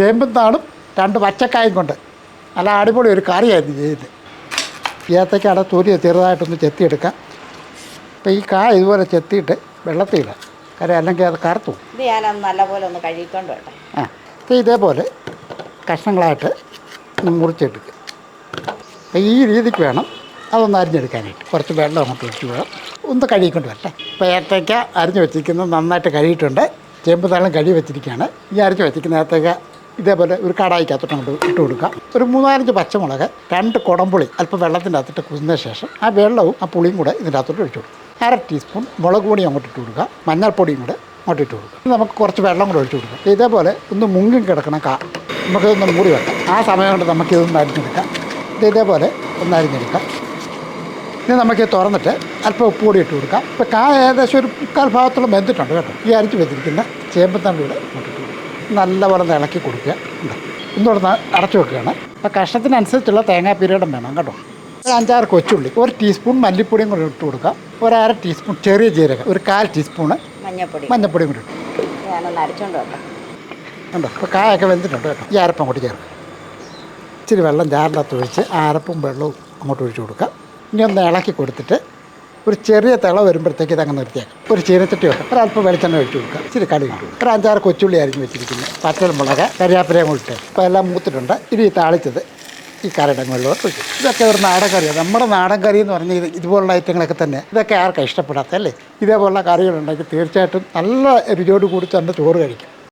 ചേമ്പും താളും രണ്ട് പച്ചക്കായും കൊണ്ട് നല്ല അടിപൊളി ഒരു കറിയായിരുന്നു ചെയ്തത്. ഏത്തക്കാടെ തൊലി ചെറുതായിട്ടൊന്ന് ചെത്തിയെടുക്കാം. അപ്പോൾ ഈ കായ ഇതുപോലെ ചെത്തിയിട്ട് വെള്ളത്തിലിടാം കാര്യം അല്ലെങ്കിൽ അത് കറുത്തു. ഇത് നല്ലപോലെ ഒന്ന് കഴുകിക്കൊണ്ട് ആ അപ്പോൾ ഇതേപോലെ കഷ്ണങ്ങളായിട്ട് മുറിച്ചെടുക്കുക. അപ്പോൾ ഈ രീതിക്ക് വേണം അതൊന്ന് അരിഞ്ഞെടുക്കാനായിട്ട്. കുറച്ച് വെള്ളം അങ്ങോട്ട് ഒഴിച്ച് വേണം ഒന്ന് കഴുകിക്കൊണ്ട് വരട്ടെ. ഇപ്പോൾ ഏത്തയ്ക്ക അരിഞ്ഞ് വെച്ചിരിക്കുന്നത് നന്നായിട്ട് കഴുകിയിട്ടുണ്ട്. ചേമ്പ് താളം കഴുകി വെച്ചിരിക്കുകയാണ്. ഈ അരിഞ്ഞ് വെച്ചിരിക്കുന്ന ഏത്തയ്ക്ക ഇതേപോലെ ഒരു കടായിക്കകത്തോട്ട് അങ്ങോട്ട് ഇട്ട് കൊടുക്കാം ഒരു മൂന്നാലഞ്ച് പച്ചമുളക് രണ്ട് കുടംപുളി അല്പം വെള്ളത്തിന്റെ അകത്തിട്ട് കുതിന്ന ശേഷം ആ വെള്ളവും ആ പുളിയും കൂടെ ഇതിന്റെ അകത്തോട്ട് ഒഴിച്ചു കൊടുക്കും അര ടീസ്പൂൺ മുളക് പൊടി അങ്ങോട്ട് ഇട്ട് കൊടുക്കുക. മഞ്ഞൾപ്പൊടിയും കൂടെ അങ്ങോട്ട് ഇട്ട് കൊടുക്കുക. നമുക്ക് കുറച്ച് വെള്ളം കൂടെ ഒഴിച്ചു കൊടുക്കാം ഇതേപോലെ ഒന്ന് മുങ്ങി കിടക്കണ കാ നമുക്കിതൊന്ന് മൂടി വെക്കാം. ആ സമയം കൊണ്ട് നമുക്കിതൊന്ന് അരിഞ്ഞെടുക്കാം. ഇത് ഇതേപോലെ ഒന്ന് അരിഞ്ഞെടുക്കാം. ഇനി നമുക്ക് തുറന്നിട്ട് അല്പം ഉപ്പ് കൂടി ഇട്ട് കൊടുക്കാം. ഇപ്പോൾ കാ ഏകദേശം ഒരു മുക്കാൽ ഭാഗത്തോളം വെന്തിട്ടുണ്ട് കേട്ടോ. ഈ അരിച്ച് വെച്ചിരിക്കുന്ന ചേമ്പത്തണ്ടിയുടെ കൊടുക്കുക നല്ലപോലെ ഇളക്കി കൊടുക്കുക. ഉണ്ട്? ഇന്നോട് അടച്ചു വെക്കുകയാണ്. അപ്പോൾ കഷ്ണത്തിനനുസരിച്ചുള്ള തേങ്ങാ തേങ്ങാപ്പീരീടം വേണം കേട്ടോ. ഒരു അഞ്ചാറ് കൊച്ചുള്ളി ഒരു ടീസ്പൂൺ മല്ലിപ്പൊടിയും കൂടി ഇട്ട് കൊടുക്കുക ഒരു അര ടീസ്പൂൺ ചെറിയ ജീരകം ഒരു കാൽ ടീസ്പൂണ് മഞ്ഞപ്പൊടി. മഞ്ഞപ്പൊടിയും കൂടി ഇട്ടു ഉണ്ടോ? അപ്പോൾ കായൊക്കെ വെന്തിട്ടുണ്ട് കേട്ടോ. ഈ അരപ്പം കൂടി ചേർക്കുക ഇച്ചിരി വെള്ളം ജാറിനകത്ത് ഒഴിച്ച് ആ അരപ്പും വെള്ളവും അങ്ങോട്ട് ഒഴിച്ച് കൊടുക്കുക ഇനി ഒന്ന് ഇളക്കി കൊടുത്തിട്ട് ഒരു ചെറിയ തിള വരുമ്പോഴത്തേക്ക് ഇതങ്ങ് നിർത്തിയാക്കും. ഒരു ചീനച്ചട്ടി വെക്കാം. അല്പം വെളിച്ചെണ്ണ ഒഴിച്ച് കൊടുക്കുക ഇച്ചിരി കടി ഇട്ടു ഒരു അഞ്ചാറ് കൊച്ചുള്ളി അരിഞ്ഞ് വെച്ചിരിക്കുന്നത് പച്ചമുളക് കരിയാപ്പിലയും കൂടി ഇട്ട്. അപ്പോൾ എല്ലാം മൂത്തിട്ടുണ്ട്. ഇനി ഈ താളിച്ചത് ഈ കറിയുടെ മുകളിലോട്ട് ഒഴിച്ചു ഇതൊക്കെ ഒരു നാടൻ കറിയാണ് നമ്മുടെ നാടൻ കറി എന്ന് പറഞ്ഞാൽ ഇത് ഇതുപോലുള്ള ഐറ്റങ്ങളൊക്കെ തന്നെ. ഇതൊക്കെ ആർക്കാണ് ഇഷ്ടപ്പെടാത്തല്ലേ ഇതേപോലുള്ള കറികളുണ്ടെങ്കിൽ തീർച്ചയായിട്ടും നല്ല രുചിയോട് കൂടി തന്നെ ചോറ് കഴിക്കും.